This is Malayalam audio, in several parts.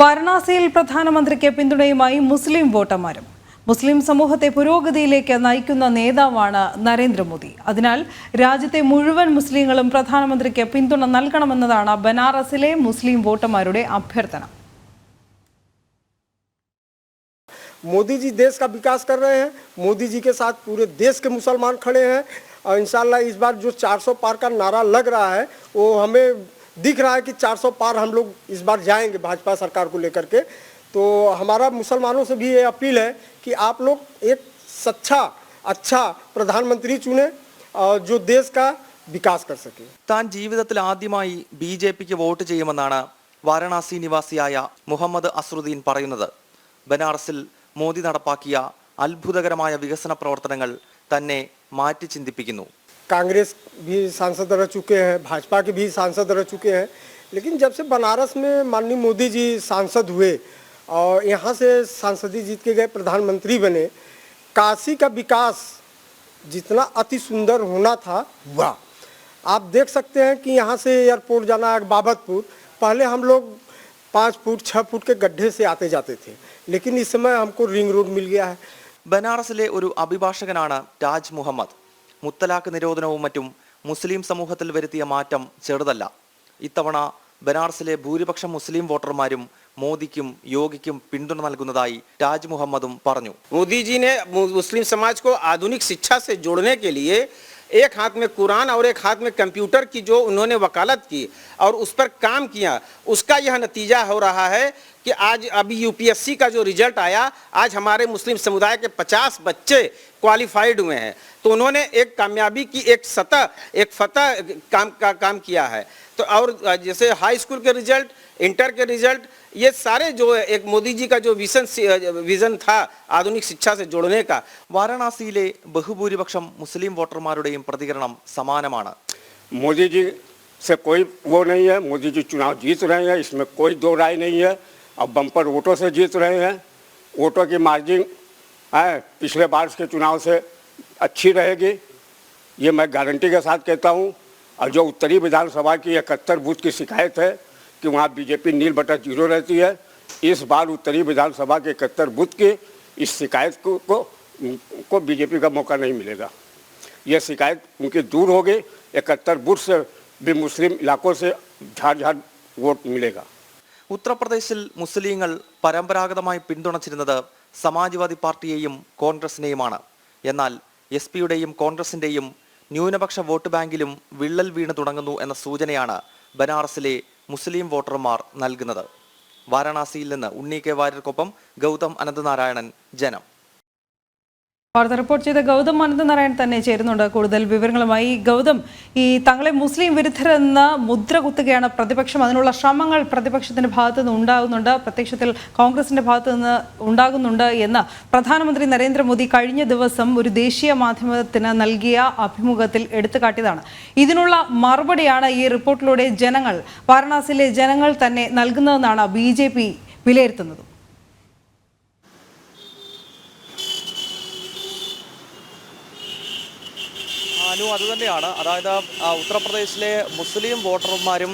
വാരണാസിയിൽ പ്രധാനമന്ത്രിക്ക് പിന്തുണയുമായി മുസ്ലിം വോട്ടർമാരും മുസ്ലിം സമൂഹത്തെ പുരോഗതിയിലേക്ക് നയിക്കുന്ന നേതാവാണ് നരേന്ദ്രമോദി അതിനാൽ രാജ്യത്തെ മുഴുവൻ മുസ്ലിങ്ങളും പ്രധാനമന്ത്രിക്ക് പിന്തുണ നൽകണമെന്നതാണ് ബനാറസിലെ മുസ്ലിം വോട്ടർമാരുടെ അഭ്യർത്ഥന मोदी जी देश का विकास कर रहे हैं मोदी जी के साथ पूरे देश के मुसलमान खड़े हैं और इंशाल्लाह इस बार जो 400 पार का नारा लग रहा है वो हमें दिख रहा है कि 400 पार हम लोग इस बार जाएंगे भाजपा सरकार को लेकर के तो हमारा मुसलमानों से भी ये अपील है कि आप लोग एक सच्चा अच्छा प्रधानमंत्री चुने और जो देश का विकास कर सके താൻ ജീവിതത്തിൽ ആദ്യമായി ബി ജെ പിക്ക് വോട്ട് ചെയ്യുമെന്നാണ് വാരണാസി നിവാസിയായ മുഹമ്മദ് അസ്രുദ്ദീൻ പറയുന്നത് ബനാറസിൽ മോദി നടപ്പാക്കിയ അത്ഭുതകരമായ വികസന പ്രവർത്തനങ്ങൾ തന്നെ മാറ്റി ചിന്തിപ്പിക്കുന്നു कांग्रेस भी सांसद रह चुके हैं भाजपा के भी सांसद रह चुके हैं लेकिन जब से बनारस में माननीय मोदी जी सांसद हुए और यहाँ से सांसदी जीत के गए प्रधानमंत्री बने काशी का विकास जितना अति सुंदर होना था हुआ आप देख सकते हैं कि यहाँ से एयरपोर्ट जाना है बाबतपुर पहले हम लोग पाँच फुट छः फुट के गड्ढे से आते जाते थे लेकिन इस समय हमको रिंग रोड मिल गया है ബനാറസിലെ ഒരു അഭിഭാഷകനാണ് താജ് മുഹമ്മദ് മുത്തലാഖ് നിരോധനവും മറ്റും മുസ്ലിം സമൂഹത്തിൽ വരുത്തിയ മാറ്റം ചെറുതല്ല ഇത്തവണ ബനാറസിലെ ഭൂരിപക്ഷം മുസ്ലിം വോട്ടർമാരും മോദിക്കും യോഗിക്കും പിന്തുണ നൽകുന്നതായി താജ് മുഹമ്മദും പറഞ്ഞു मोदी जी ने मु- मुस्लिम समाज को आधुनिक शिक्षा से जोड़ने के लिए एक हाथ में कुरान और एक हाथ में कंप्यूटर की जो उन्होंने वकालत की और उस पर काम किया उसका यह नतीजा हो रहा है कि आज अभी यूपीएससी का जो रिजल्ट आया आज हमारे मुस्लिम समुदाय के 50 बच्चे क्वालिफाइड हुए हैं तो उन्होंने एक कामयाबी की एक सतह एक फतह काम का काम किया है तो और जैसे हाई स्कूल के रिजल्ट इंटर के रिजल्ट ये सारे जो है, एक मोदी जी का जो विजन विजन था आधुनिक शिक्षा से जोड़ने का വാരണാസിയിലെ ബഹുഭൂരിപക്ഷം മുസ്ലിം വോട്ടർമാരുടെയും പ്രതികരണം സമാനമാണ് मोदी जी से कोई वो नहीं है मोदी जी चुनाव जीत रहे हैं इसमें कोई दो राय नहीं है अब बम्पर वोटों से जीत रहे हैं। वोटों की मार्जिन है पिछले बार के चुनाव से अच्छी रहेगी। ये मैं गारंटी के साथ कहता हूँ। और जो उत्तरी विधानसभा की इकहत्तर बूथ की शिकायत है कि वहाँ बीजेपी नील बटा ज़ीरो रहती है इस बार उत्तरी विधानसभा के इकहत्तर बूथ की इस शिकायत को को, को बीजेपी का मौका नहीं मिलेगा। यह शिकायत उनकी दूर होगी। इकहत्तर बूथ से भी मुस्लिम इलाकों से झाड़ झाड़ वोट मिलेगा। ഉത്തർപ്രദേശിൽ മുസ്ലിങ്ങൾ പരമ്പരാഗതമായി പിന്തുണച്ചിരുന്നത് സമാജ്വാദി പാർട്ടിയെയും കോൺഗ്രസിനെയുമാണ്. എന്നാൽ എസ് പിയുടെയും കോൺഗ്രസിന്റെയും ന്യൂനപക്ഷ വോട്ട് ബാങ്കിലും വിള്ളൽ വീണ് തുടങ്ങുന്നു എന്ന സൂചനയാണ് ബനാറസിലെ മുസ്ലിം വോട്ടർമാർ നൽകുന്നത്. വാരണാസിയിൽ നിന്ന് ഉണ്ണി കെ വാര്യർക്കൊപ്പം ഗൗതം അനന്തനാരായണൻ ജനം. വാർത്ത റിപ്പോർട്ട് ചെയ്ത ഗൗതം അനന്തനാരായൺ തന്നെ ചേരുന്നുണ്ട്. കൂടുതൽ വിവരങ്ങളുമായി ഗൗതം ഈ തങ്ങളെ മുസ്ലിം വിരുദ്ധരെന്ന് മുദ്ര കുത്തുകയാണ് പ്രതിപക്ഷം. അതിനുള്ള ശ്രമങ്ങൾ പ്രതിപക്ഷത്തിന്റെ ഭാഗത്തു നിന്ന് ഉണ്ടാകുന്നുണ്ട്. പ്രത്യക്ഷത്തിൽ കോൺഗ്രസിന്റെ ഭാഗത്തു നിന്ന് ഉണ്ടാകുന്നുണ്ട് എന്ന് പ്രധാനമന്ത്രി നരേന്ദ്രമോദി കഴിഞ്ഞ ദിവസം ഒരു ദേശീയ മാധ്യമത്തിന് നൽകിയ അഭിമുഖത്തിൽ എടുത്തുകാട്ടിയതാണ്. ഇതിനുള്ള മറുപടിയാണ് ഈ റിപ്പോർട്ടിലൂടെ ജനങ്ങൾ വാരണാസിയിലെ ജനങ്ങൾ തന്നെ നൽകുന്നതെന്നാണ് ബി വിലയിരുത്തുന്നത്. അനു അതുതന്നെയാണ് അതായത് ഉത്തർപ്രദേശിലെ മുസ്ലിം വോട്ടർമാരും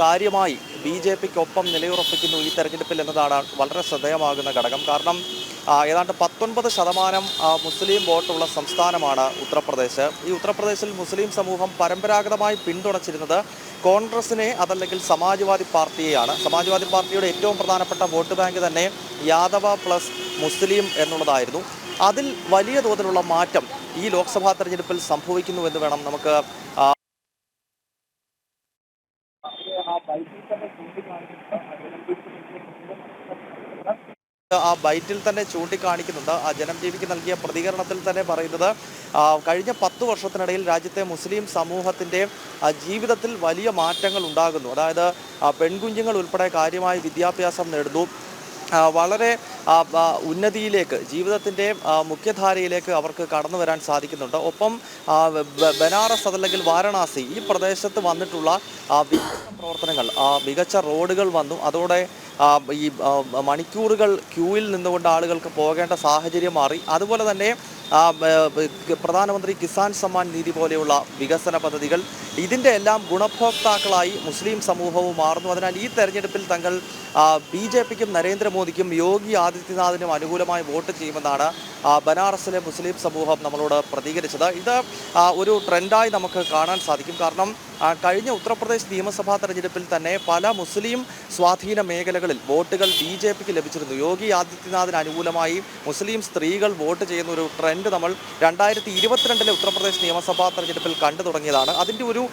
കാര്യമായി ബി ജെ പിക്കൊപ്പം നിലയുറപ്പിക്കുന്നു ഈ തെരഞ്ഞെടുപ്പിൽ എന്നതാണ് വളരെ ശ്രദ്ധേയമാകുന്ന ഘടകം. കാരണം ഏതാണ്ട് പത്തൊൻപത് ശതമാനം മുസ്ലിം വോട്ടുള്ള സംസ്ഥാനമാണ് ഉത്തർപ്രദേശ്. ഈ ഉത്തർപ്രദേശിൽ മുസ്ലിം സമൂഹം പരമ്പരാഗതമായി പിന്തുണച്ചിരുന്നത് കോൺഗ്രസിനെ അതല്ലെങ്കിൽ സമാജ്വാദി പാർട്ടിയെയാണ്. സമാജ്വാദി പാർട്ടിയുടെ ഏറ്റവും പ്രധാനപ്പെട്ട വോട്ട് ബാങ്ക് തന്നെ യാദവ പ്ലസ് മുസ്ലിം എന്നുള്ളതായിരുന്നു. അതിൽ വലിയ തോതിലുള്ള മാറ്റം ഈ ലോക്സഭാ തെരഞ്ഞെടുപ്പിൽ സംഭവിക്കുന്നുവെന്ന് വേണം നമുക്ക് ആ, ബൈറ്റിൽ തന്നെ ചൂണ്ടിക്കാണിക്കുന്നുണ്ട്. ആ ജനം ടിവിക്ക് നൽകിയ പ്രതികരണത്തിൽ തന്നെ പറയുന്നത് കഴിഞ്ഞ പത്ത് വർഷത്തിനിടയിൽ രാജ്യത്തെ മുസ്ലിം സമൂഹത്തിന്റെ ജീവിതത്തിൽ വലിയ മാറ്റങ്ങൾ ഉണ്ടാകുന്നു. അതായത് പെൺകുഞ്ഞുങ്ങൾ ഉൾപ്പെടെ കാര്യമായ വിദ്യാഭ്യാസം നേടുന്നു. വളരെ ഉന്നതിയിലേക്ക് ജീവിതത്തിന്റെ മുഖ്യധാരയിലേക്ക് അവർക്ക് കടന്നു വരാൻ സാധിക്കുന്നുണ്ട്. ഒപ്പം ബനാറസ് അതല്ലെങ്കിൽ വാരണാസി ഈ പ്രദേശത്ത് വന്നിട്ടുള്ള വികസന പ്രവർത്തനങ്ങൾ മികച്ച റോഡുകൾ വന്നു. അതോടെ ഈ മണിക്കൂറുകൾ ക്യൂവിൽ നിന്നുകൊണ്ട് ആളുകൾക്ക് പോകേണ്ട സാഹചര്യം മാറി. അതുപോലെ തന്നെ പ്രധാനമന്ത്രി കിസാൻ സമ്മാൻ നിധി പോലെയുള്ള വികസന പദ്ധതികൾ ഇതിന്റെ എല്ലാം ഗുണഭോക്താക്കളായി മുസ്ലിം സമൂഹവും മാറുന്നു. അതിനാൽ ഈ തെരഞ്ഞെടുപ്പിൽ തങ്ങൾ ബി ജെ പിക്കും നരേന്ദ്രമോദിക്കും യോഗി ആദിത്യനാഥിനും അനുകൂലമായി വോട്ട് ചെയ്യുമെന്നാണ് ബനാറസിലെ മുസ്ലിം സമൂഹം നമ്മളോട് പ്രതികരിച്ചത്. ഇത് ഒരു ട്രെൻഡായി നമുക്ക് കാണാൻ സാധിക്കും. കാരണം കഴിഞ്ഞ ഉത്തർപ്രദേശ് നിയമസഭാ തെരഞ്ഞെടുപ്പിൽ തന്നെ പല മുസ്ലിം സ്വാധീന മേഖലകളിൽ വോട്ടുകൾ ബി ജെ പിക്ക് ലഭിച്ചിരുന്നു. യോഗി ആദിത്യനാഥിന് അനുകൂലമായി മുസ്ലിം സ്ത്രീകൾ വോട്ട് ചെയ്യുന്ന ഒരു ട്രെൻഡ് നമ്മൾ രണ്ടായിരത്തി ഇരുപത്തിരണ്ടിലെ ഉത്തർപ്രദേശ് നിയമസഭാ തെരഞ്ഞെടുപ്പിൽ കണ്ടു തുടങ്ങിയതാണ്. അതിന്റെ ഒരു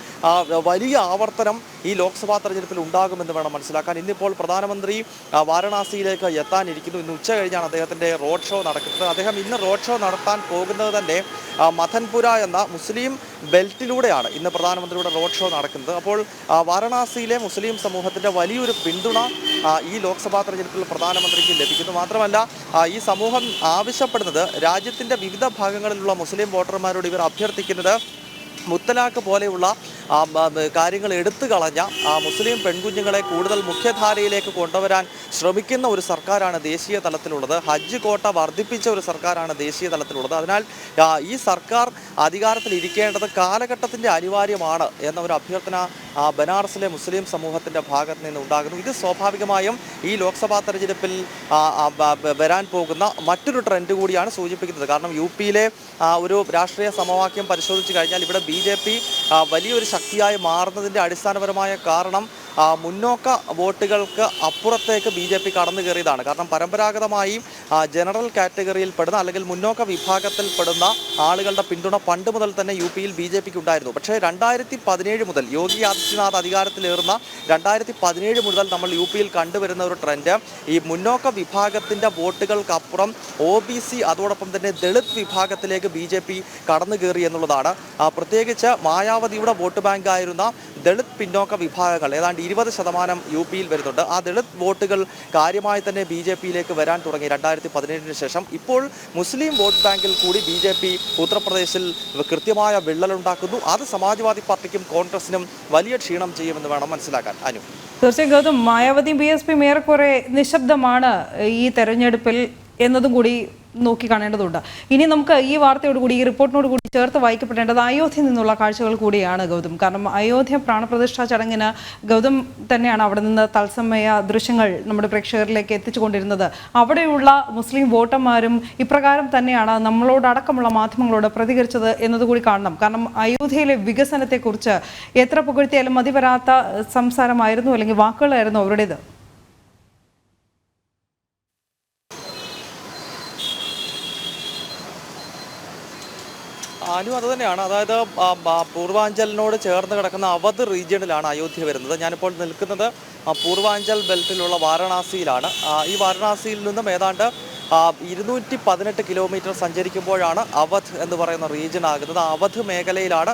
വലിയ ആവർത്തനം ഈ ലോക്സഭാ തെരഞ്ഞെടുപ്പിൽ ഉണ്ടാകുമെന്ന് വേണം മനസ്സിലാക്കാൻ. ഇന്നിപ്പോൾ പ്രധാനമന്ത്രി വാരണാസിയിലേക്ക് എത്താനിരിക്കുന്നു. ഇന്ന് ഉച്ച കഴിഞ്ഞാണ് അദ്ദേഹത്തിന്റെ റോഡ് ഷോ നടക്കുന്നത്. അദ്ദേഹം ഇന്ന് റോഡ് ഷോ നടത്താൻ പോകുന്നത് തന്നെ മഥൻപുര എന്ന മുസ്ലിം ബെൽറ്റിലൂടെയാണ്. ഇന്ന് പ്രധാനമന്ത്രിയുടെ റോഡ് ഷോ നടക്കുന്നത്. അപ്പോൾ വാരണാസിയിലെ മുസ്ലിം സമൂഹത്തിന്റെ വലിയൊരു പിന്തുണ ഈ ലോക്സഭാ തെരഞ്ഞെടുപ്പിൽ പ്രധാനമന്ത്രിക്ക് ലഭിക്കുന്നു. മാത്രമല്ല ഈ സമൂഹം ആവശ്യപ്പെടുന്നത് രാജ്യത്തിന്റെ വിവിധ ഭാഗങ്ങളിലുള്ള മുസ്ലിം വോട്ടർമാരോട് ഇവർ അഭ്യർത്ഥിക്കുന്നത് മുത്തലാഖ് പോലെയുള്ള കാര്യങ്ങൾ എടുത്തു കളഞ്ഞ മുസ്ലിം പെൺകുഞ്ഞുങ്ങളെ കൂടുതൽ മുഖ്യധാരയിലേക്ക് കൊണ്ടുവരാൻ ശ്രമിക്കുന്ന ഒരു സർക്കാരാണ് ദേശീയ തലത്തിലുള്ളത്. ഹജ്ജ് കോട്ട വർദ്ധിപ്പിച്ച ഒരു സർക്കാരാണ് ദേശീയ തലത്തിലുള്ളത്. അതിനാൽ ഈ സർക്കാർ അധികാരത്തിൽ ഇരിക്കേണ്ടത് കാലഘട്ടത്തിന്റെ അനിവാര്യമാണ് എന്ന ഒരു അഭ്യർത്ഥന ബനാറസിലെ മുസ്ലിം സമൂഹത്തിന്റെ ഭാഗത്ത് നിന്ന് ഉണ്ടാകുന്നു ഇത് സ്വാഭാവികമായും ഈ ലോക്സഭാ തെരഞ്ഞെടുപ്പിൽ വരാൻ പോകുന്ന മറ്റൊരു ട്രെൻഡ് കൂടിയാണ് സൂചിപ്പിക്കുന്നത്. കാരണം യു പിയിലെ ഒരു രാഷ്ട്രീയ സമവാക്യം പരിശോധിച്ച് കഴിഞ്ഞാൽ ഇവിടെ ബി പി വലിയൊരു ശക്തിയായി മാറുന്നതിന്റെ അടിസ്ഥാനപരമായ കാരണം മുന്നോക്ക വോട്ടുകൾക്ക് അപ്പുറത്തേക്ക് ബി ജെ പി കടന്നു കയറിയതാണ്. കാരണം പരമ്പരാഗതമായും ജനറൽ കാറ്റഗറിയിൽ പെടുന്ന അല്ലെങ്കിൽ മുന്നോക്ക വിഭാഗത്തിൽ പെടുന്ന ആളുകളുടെ പിന്തുണ പണ്ട് മുതൽ തന്നെ യു പിയിൽ ബി ജെ പിക്ക് ഉണ്ടായിരുന്നു. പക്ഷേ രണ്ടായിരത്തി പതിനേഴ് മുതൽ യോഗി ആദിത്യനാഥ് അധികാരത്തിലേറുന്ന രണ്ടായിരത്തി പതിനേഴ് മുതൽ നമ്മൾ യു പിയിൽ കണ്ടുവരുന്ന ഒരു ട്രെൻഡ് ഈ മുന്നോക്ക വിഭാഗത്തിന്റെ വോട്ടുകൾക്കപ്പുറം ഒ ബി സി അതോടൊപ്പം തന്നെ ദളിത് വിഭാഗത്തിലേക്ക് ബി ജെ പി കടന്നു കയറി എന്നുള്ളതാണ്. പ്രത്യേകിച്ച് മായാവതിയുടെ വോട്ട് ബാങ്കായിരുന്ന ദളിത് പിന്നോക്ക വിഭാഗങ്ങൾ ഏതാണ്ട് ഇരുപത് ശതമാനം യു പിയിൽ വരുന്നുണ്ട്. ആ ദളിത് വോട്ടുകൾ കാര്യമായി തന്നെ ബി ജെ പിയിലേക്ക് വരാൻ തുടങ്ങി രണ്ടായിരത്തി പതിനേഴിന് ശേഷം. ഇപ്പോൾ മുസ്ലിം വോട്ട് ബാങ്കിൽ കൂടി ബി ജെ പി ഉത്തർപ്രദേശിൽ കൃത്യമായ വിള്ളലുണ്ടാക്കുന്നു. അത് സമാജ്വാദി പാർട്ടിക്കും കോൺഗ്രസിനും വലിയ ക്ഷീണം ചെയ്യുമെന്ന് വേണം മനസ്സിലാക്കാൻ. അനു. തീർച്ചയായും ഗൗതം മായാവതിയും ബി എസ് പിയും ഏറെക്കുറെ നിശബ്ദമാണ് ഈ തെരഞ്ഞെടുപ്പിൽ എന്നതും കൂടി നോക്കി കാണേണ്ടതുണ്ട്. ഇനി നമുക്ക് ഈ വാർത്തയോട് കൂടി ഈ റിപ്പോർട്ടിനോട് കൂടി ചേർത്ത് വായിക്കപ്പെടേണ്ടത് അയോധ്യയിൽ നിന്നുള്ള കാഴ്ചകൾ കൂടിയാണ് ഗൗതം. കാരണം അയോധ്യ പ്രാണപ്രതിഷ്ഠാ ചടങ്ങിന് ഗൗതം തന്നെയാണ് അവിടെ നിന്ന് തത്സമയ ദൃശ്യങ്ങൾ നമ്മുടെ പ്രേക്ഷകരിലേക്ക് എത്തിച്ചുകൊണ്ടിരുന്നത്. അവിടെയുള്ള മുസ്ലിം വോട്ടർമാരും ഇപ്രകാരം തന്നെയാണ് നമ്മളോടക്കമുള്ള മാധ്യമങ്ങളോട് പ്രതികരിച്ചത് എന്നതുകൂടി കാണണം. കാരണം അയോധ്യയിലെ വികസനത്തെക്കുറിച്ച് എത്ര പുകഴ്ത്തിയാലും മതി വരാത്ത സംസാരമായിരുന്നു അല്ലെങ്കിൽ വാക്കുകളായിരുന്നു അവരുടേത്. അനു അത് തന്നെയാണ്. അതായത് പൂർവാഞ്ചലിനോട് ചേർന്ന് കിടക്കുന്ന അവധ് റീജിയണിലാണ് അയോധ്യ വരുന്നത്. ഞാനിപ്പോൾ നിൽക്കുന്നത് പൂർവാഞ്ചൽ ബെൽറ്റിലുള്ള വാരണാസിയിലാണ്. ഈ വാരണാസിയിൽ നിന്നും ഏതാണ്ട് ഇരുന്നൂറ്റി പതിനെട്ട് കിലോമീറ്റർ സഞ്ചരിക്കുമ്പോഴാണ് അവധ് എന്ന് പറയുന്ന റീജിയൻ ആകുന്നത്. അവധ് മേഖലയിലാണ്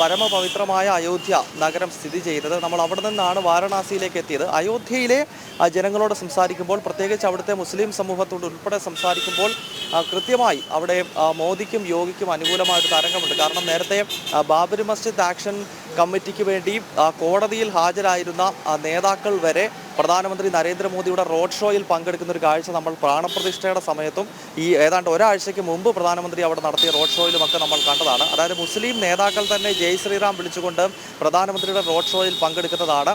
പരമപവിത്രമായ അയോധ്യ നഗരം സ്ഥിതി ചെയ്യുന്നത്. നമ്മൾ അവിടെ നിന്നാണ് വാരണാസിയിലേക്ക് എത്തിയത്. അയോധ്യയിലെ ജനങ്ങളോട് സംസാരിക്കുമ്പോൾ പ്രത്യേകിച്ച് അവിടുത്തെ മുസ്ലിം സമൂഹത്തോട് ഉൾപ്പെടെ സംസാരിക്കുമ്പോൾ കൃത്യമായി അവിടെ മോദിക്കും യോഗിക്കും അനുകൂലമായ ഒരു തരംഗമുണ്ട്. കാരണം നേരത്തെ ബാബരി മസ്ജിദ് ആക്ഷൻ കമ്മിറ്റിക്ക് വേണ്ടി കോടതിയിൽ ഹാജരായിരുന്ന നേതാക്കൾ വരെ പ്രധാനമന്ത്രി നരേന്ദ്രമോദിയുടെ റോഡ് ഷോയിൽ പങ്കെടുക്കുന്ന ഒരു കാഴ്ച നമ്മൾ പ്രാണപ്രതിഷ്ഠയുടെ സമയത്തും ഈ ഏതാണ്ട് ഒരാഴ്ചയ്ക്ക് മുമ്പ് പ്രധാനമന്ത്രി അവിടെ നടത്തിയ റോഡ് ഷോയിലുമൊക്കെ നമ്മൾ കണ്ടതാണ്. അതായത് മുസ്ലിം നേതാക്കൾ തന്നെ ജയ് ശ്രീറാം വിളിച്ചുകൊണ്ട് പ്രധാനമന്ത്രിയുടെ റോഡ് ഷോയിൽ പങ്കെടുക്കുന്നതാണ്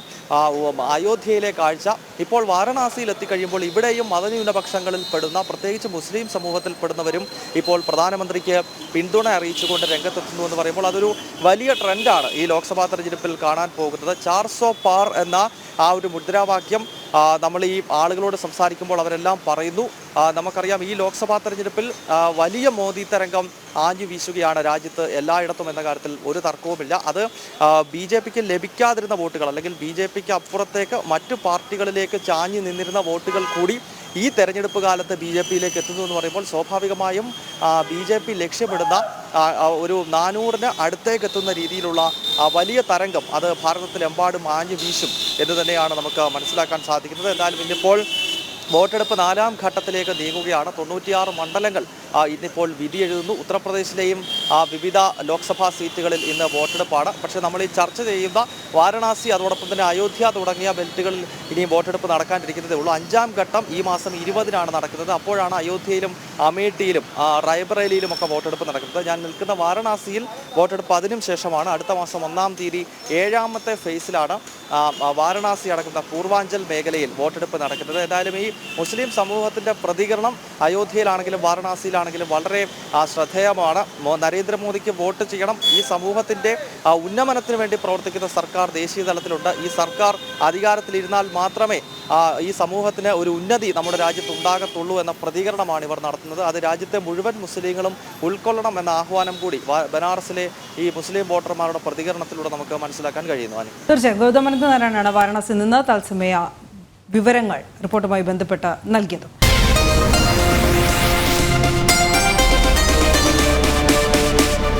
അയോധ്യയിലെ കാഴ്ച. ഇപ്പോൾ വാരണാസിയിൽ എത്തിക്കഴിയുമ്പോൾ ഇവിടെയും മതന്യൂനപക്ഷങ്ങളിൽ പെടുന്ന പ്രത്യേകിച്ച് മുസ്ലിം സമൂഹത്തിൽ പെടുന്നവരും ഇപ്പോൾ പ്രധാനമന്ത്രിക്ക് പിന്തുണ അറിയിച്ചുകൊണ്ട് രംഗത്തെത്തുന്നു എന്ന് പറയുമ്പോൾ അതൊരു വലിയ ട്രെൻഡാണ് ഈ ലോക്സഭാ തെരഞ്ഞെടുപ്പിൽ കാണാൻ പോകുന്നത്. ചാർസോ പാർ എന്ന ആ ഒരു മുദ്രാവാക്യം ആ, നമ്മൾ ഈ ആളുകളോട് സംസാരിക്കുമ്പോൾ അവരെല്ലാം പറയുന്നു. നമുക്കറിയാം ഈ ലോക്സഭാ തെരഞ്ഞെടുപ്പിൽ വലിയ മോദി തരംഗം ആഞ്ഞു വീശുകയാണ് രാജ്യത്ത് എല്ലായിടത്തും എന്ന കാര്യത്തിൽ ഒരു തർക്കവുമില്ല. അത് ബി ജെ പിക്ക് ലഭിക്കാതിരുന്ന വോട്ടുകൾ അല്ലെങ്കിൽ ബി ജെ പിക്ക് അപ്പുറത്തേക്ക് മറ്റു പാർട്ടികളിലേക്ക് ചാഞ്ഞു നിന്നിരുന്ന വോട്ടുകൾ കൂടി ഈ തെരഞ്ഞെടുപ്പ് കാലത്ത് ബി ജെ പിയിലേക്ക് എത്തുന്നു എന്ന് പറയുമ്പോൾ സ്വാഭാവികമായും ബി ജെ പി ലക്ഷ്യമിടുന്ന ഒരു നാനൂറിന് അടുത്തേക്ക് എത്തുന്ന രീതിയിലുള്ള വലിയ തരംഗം അത് ഭാരതത്തിലെമ്പാടും ആഞ്ഞു വീശും എന്ന് തന്നെയാണ് നമുക്ക് മനസ്സിലാക്കാൻ സാധിക്കുന്നത്. എന്തായാലും ഇന്നിപ്പോൾ വോട്ടെടുപ്പ് നാലാം ഘട്ടത്തിലേക്ക് നീങ്ങുകയാണ്. തൊണ്ണൂറ്റിയാറ് മണ്ഡലങ്ങൾ ഇന്നിപ്പോൾ വിധി എഴുതുന്നു. ഉത്തർപ്രദേശിലെയും വിവിധ ലോക്സഭാ സീറ്റുകളിൽ ഇന്ന് വോട്ടെടുപ്പാണ്. പക്ഷേ നമ്മൾ ഈ ചർച്ച ചെയ്യുന്ന വാരണാസി അതോടൊപ്പം തന്നെ അയോധ്യ തുടങ്ങിയ ബെൽറ്റുകളിൽ ഇനിയും വോട്ടെടുപ്പ് നടക്കാനിരിക്കുന്നതേ ഉള്ളൂ. അഞ്ചാം ഘട്ടം ഈ മാസം ഇരുപതിനാണ് നടക്കുന്നത്. അപ്പോഴാണ് അയോധ്യയിലും അമേഠിയിലും റായ്ബറേലിയിലും ഒക്കെ വോട്ടെടുപ്പ് നടക്കുന്നത്. ഞാൻ നിൽക്കുന്ന വാരണാസിയിൽ വോട്ടെടുപ്പ് അതിനും ശേഷമാണ്. അടുത്ത മാസം ഒന്നാം തീയതി ഏഴാമത്തെ ഫേസിലാണ് വാരണാസി അടക്കുന്ന പൂർവാഞ്ചൽ മേഖലയിൽ വോട്ടെടുപ്പ് നടക്കുന്നത്. ഏതായാലും ഈ മുസ്ലിം സമൂഹത്തിന്റെ പ്രതികരണം അയോധ്യയിലാണെങ്കിലും വാരണാസിയിലാണെങ്കിലും വളരെ ശ്രദ്ധേയമാണ്. നരേന്ദ്രമോദിക്ക് വോട്ട് ചെയ്യണം. ഈ സമൂഹത്തിന്റെ ഉന്നമനത്തിന് വേണ്ടി പ്രവർത്തിക്കുന്ന സർക്കാർ ദേശീയ തലത്തിലുണ്ട്. ഈ സർക്കാർ അധികാരത്തിലിരുന്നാൽ മാത്രമേ ഈ സമൂഹത്തിന് ഒരു ഉന്നതി നമ്മുടെ രാജ്യത്ത് ഉണ്ടാകത്തുള്ളൂ എന്ന പ്രതികരണമാണ് ഇവർ നടത്തുന്നത്. അത് രാജ്യത്തെ മുഴുവൻ മുസ്ലിങ്ങളും ഉൾക്കൊള്ളണം എന്ന ആഹ്വാനം കൂടി ബനാറസിലെ ഈ മുസ്ലിം വോട്ടർമാരുടെ പ്രതികരണത്തിലൂടെ നമുക്ക് മനസ്സിലാക്കാൻ കഴിയുന്നു തീർച്ചയായും. ഗൗതം അനന്തനാരായണനാണ് വാരണാസിയിൽ നിന്ന് തത്സമയ വിവരങ്ങൾ റിപ്പോർട്ടുമായി ബന്ധപ്പെട്ട് നൽകിയത്.